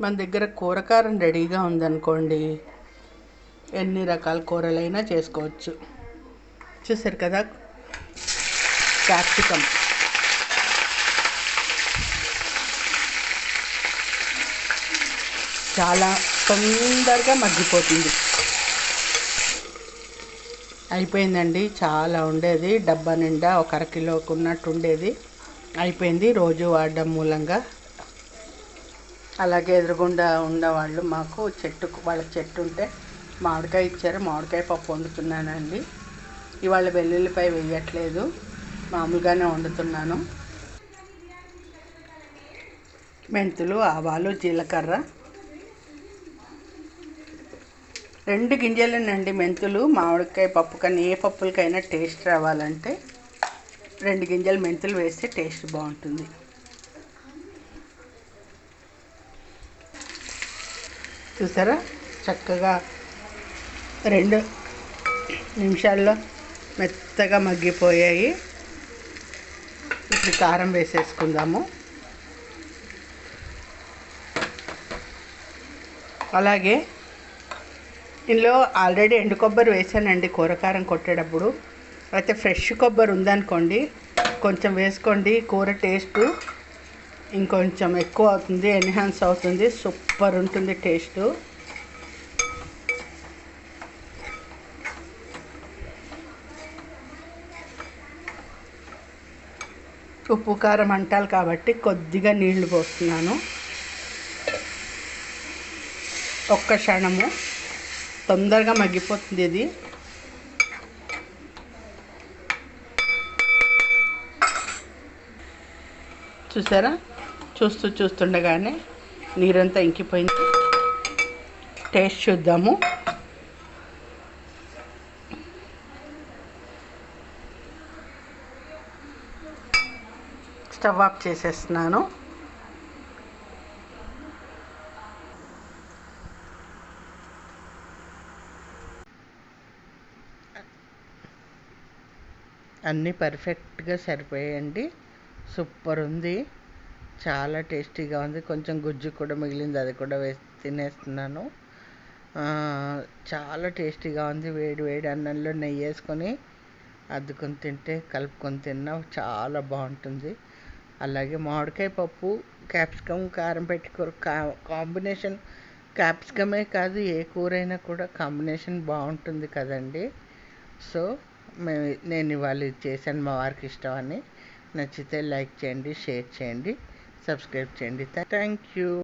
మన దగ్గర కూరకారం రెడీగా ఉందనుకోండి ఎన్ని రకాల కూరలైనా చేసుకోవచ్చు. చూసారు కదా? క్యాప్సికమ్. చాలా తొందరగా మగ్గిపోతుంది. అయిపోయిందండి చాలా ఉండేది. డబ్బా నిండా ఒక అరకిలోకి ఉన్నట్టు ఉండేది అయిపోయింది రోజు వాడడం మూలంగా. అలాగే ఎదురుగుండా ఉన్నవాళ్ళు మాకు చెట్టు వాళ్ళ చెట్టు ఉంటే మామిడికాయ ఇచ్చారు. మామిడికాయ పప్పు వండుతున్నానండి. ఇవాళ వెల్లుల్లిపై వేయట్లేదు. మామూలుగానే వండుతున్నాను. మెంతులు ఆవాలు జీలకర్ర. రెండు గింజలేనండి మెంతులు. మామిడికాయ పప్పు కానీ ఏ పప్పులకైనా టేస్ట్ రావాలంటే రెండు గింజలు మెంతులు వేస్తే టేస్ట్ బాగుంటుంది. చూసారా? చక్కగా రెండు నిమిషాల్లో మెత్తగా మగ్గిపోయాయి. ఇప్పుడు కారం వేసేసుకుందాము. అలాగే ఇందులో ఆల్రెడీ ఎండు కొబ్బరి వేసానండి కూరకారం కొట్టేటప్పుడు. అయితే ఫ్రెష్ కొబ్బరి ఉందనుకోండి కొంచెం వేసుకోండి కూర టేస్ట్. ఇంకొంచెం ఎక్కువ అవుతుంది ఎన్హాన్స్ అవుతుంది సూపర్ ఉంటుంది టేస్ట్. ఉప్పు కారం అంటారు కాబట్టి కొద్దిగా నీళ్ళు పోస్తున్నాను. ఒక్క క్షణము. తొందరగా మగ్గిపోతుంది ఇది. చూసారా? చూస్తూ చూస్తుండగానే నీరంతా ఇంకిపోయింది. టేస్ట్ చూద్దాము. స్టవ్ ఆఫ్ చేసేస్తున్నాను. అన్నీ పర్ఫెక్ట్గా సరిపోయాయండి. సూపర్ ఉంది. చాలా టేస్టీగా ఉంది. కొంచెం గుజ్జు కూడా మిగిలింది అది కూడా వేసి తినేస్తున్నాను. చాలా టేస్టీగా ఉంది. వేడి వేడి అన్నంలో నెయ్యి వేసుకొని అద్దుకొని తింటే కలుపుకొని తిన్నా చాలా బాగుంటుంది. అలాగే మామిడికాయ పప్పు క్యాప్సికమ్ కారం పెట్టి కూర కాంబినేషన్ క్యాప్సికమే కాదు ఏ కూర అయినా కూడా కాంబినేషన్ బాగుంటుంది కదండి. సో మేము నేను ఇవాళ ఇది చేశాను మా వారికి ఇష్టం అని. నచ్చితే లైక్ చేయండి షేర్ చేయండి. సబ్స్క్రైబ్ చేయండి. Thank you